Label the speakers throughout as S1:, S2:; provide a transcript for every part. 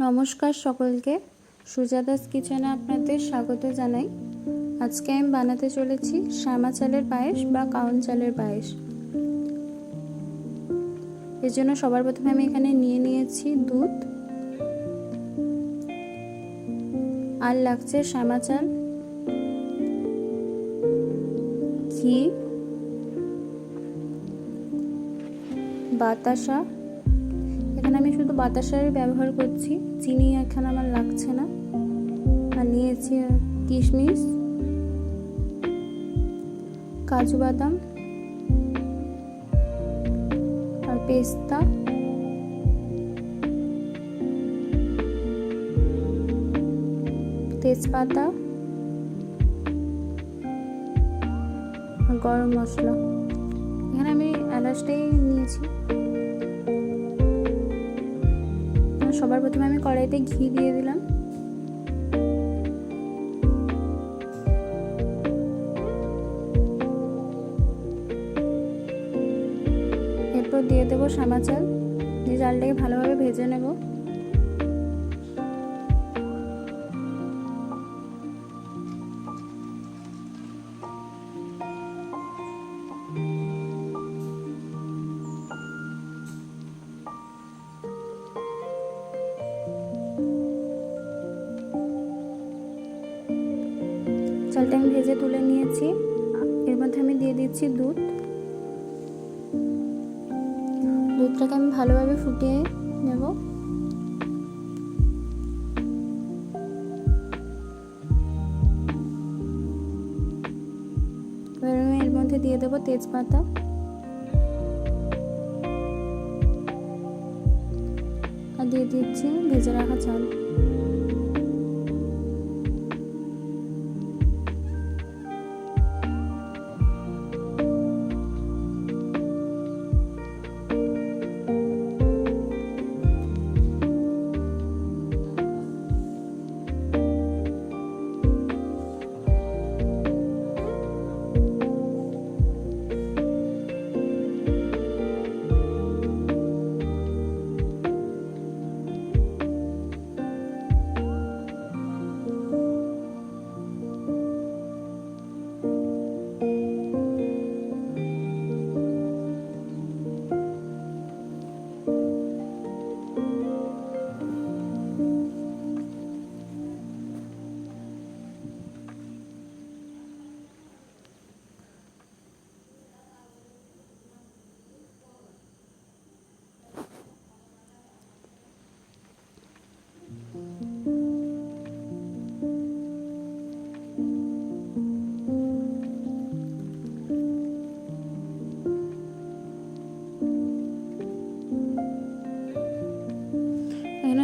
S1: নমস্কার সকলকে। সুজাদাস কিচেনে আপনাদের স্বাগত জানাই। আজকে আমি বানাতে চলেছি শ্যামা চালের পায়েস বা কাউন চালের পায়েস। এর জন্য সবার প্রথমে আমি এখানে নিয়ে নিয়েছি দুধ। আর লাগছে শ্যামা চাল। ঘি। বাতাসা। এখানে আমি শুধু বাতাসারই ব্যবহার করছি। চিনি এখানে আমার লাগছে না। আর নিয়েছি কিশমিশ, কাজু বাদাম আর পেস্তা। তেজপাতা গরম মশলা। এখানে আমি এলাচটাই নিয়েছি। সবার প্রথমে আমি কড়াইতে ঘি দিয়ে দিলাম। এরপর দিয়ে দেবো সামা চাল। দিয়ে চালটাকে ভালোভাবে ভেজে নেব। চালটা আমি ভেজে তুলে নিয়েছি। এর মধ্যে আমি দিয়ে দিচ্ছি দুধ। দুধটাকে আমি ভালোভাবে ফুটিয়ে নেব। আমি এর মধ্যে দিয়ে দেবো তেজপাতা। আর দিয়ে দিচ্ছি ভেজে রাখা চাল।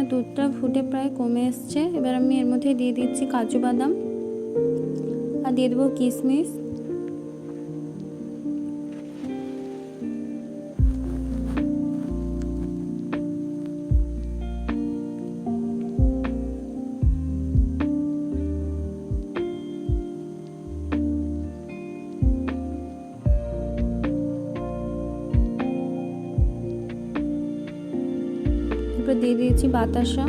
S1: দুধটা ফুটে প্রায় কমে এসছে। এবার আমি এর মধ্যে দিয়ে দিচ্ছি কাজু বাদাম। আর দিয়ে দেবো কিশমিশ। এরপর দিয়ে দিয়েছি বাতাসা।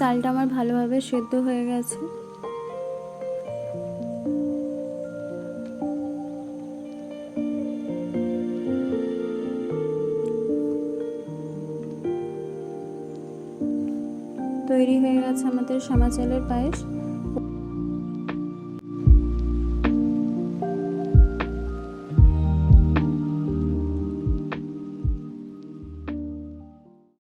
S1: চালটা আমার ভালোভাবে সেদ্ধ হয়ে গেছে। তৈরি হয়ে গেছে আমাদের শ্যামা চালের পায়েস।